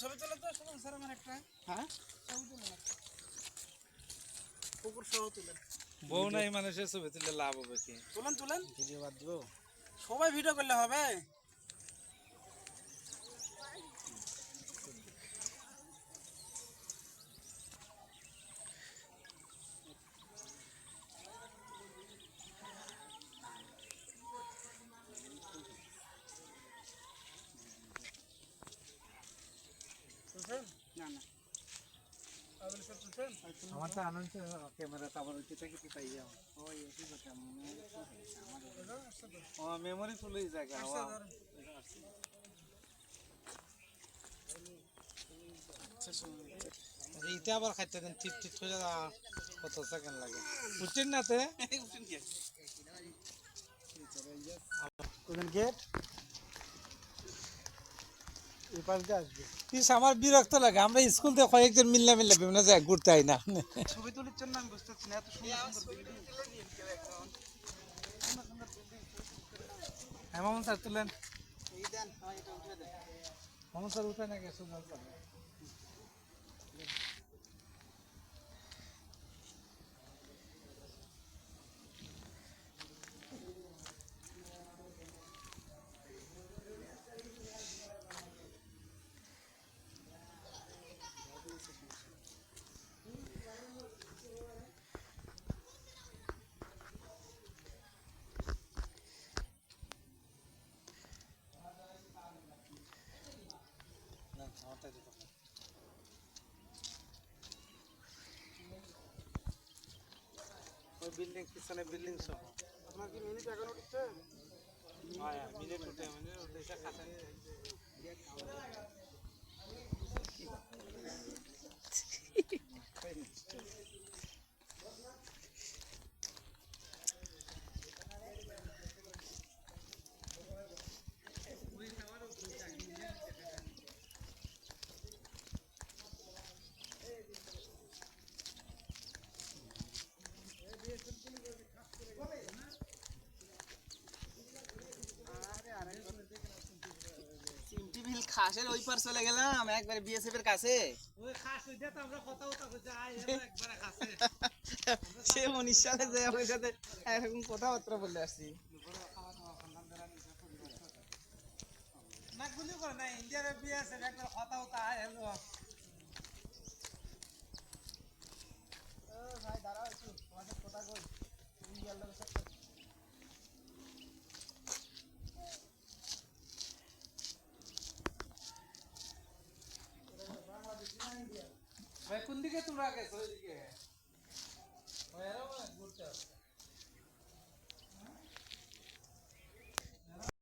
ছবি তোলে তো স্যার আমার একটা। হ্যাঁ? ছবি কুকুর সহ তুলেন। বউ নাই মানুষের ছবি তুলে লাভ হবে কি? তুলেন তুলেন। ভিডিও বাদ দেবো। সবাই ভিডিও করলে হবে। তুলছেন? না না আবুল স্যার তুলছেন? আমার তো আনন্দ ক্যামেরা আবার ওইটা কি পাই যাও ওই একই কথা, মনে আমার-। মেমোরি ফুল হয়ে যায় আসছে ধর। আচ্ছা, শুনুন। এইটা আবার খাইতে দেন ঠিক ঠিক হয়ে যা কত সেকেন্ড লাগে বুঝছেন না তে গেট আমার বিরক্ত লাগে। আমরা স্কুল থেকে কয়েকজন মিললে মিললে বিভিন্ন জায়গায় ঘুরতে আই না। ছবি তুলির জন্য আমি বুঝতে পারছি না এত সুন্দর হ্যাঁ মামুন স্যার তুলেন। হয় মামুন স্যার উঠে না গেছে ওই বিল্ডিং পিছনে বিল্ডিং সহ আপনার কি মিনিট এখন উঠছে? হ্যাঁ মিনিট উঠে মিনিট উঠে খাতা খাসের ওই পার চলে গেলাম একবারে বিএসএফ এর কাছে। ওই খাস ওই তো আমরা কথা কথা একবারে কাছে সে উনিশ সালে যে আমার সাথে এরকম কথাবার্তা বলে আসছি। না গুলি করে না ইন্ডিয়ার বিএসএফ একবার কথা কথা તુરા કે સોઈ કે બરાબર ગુડ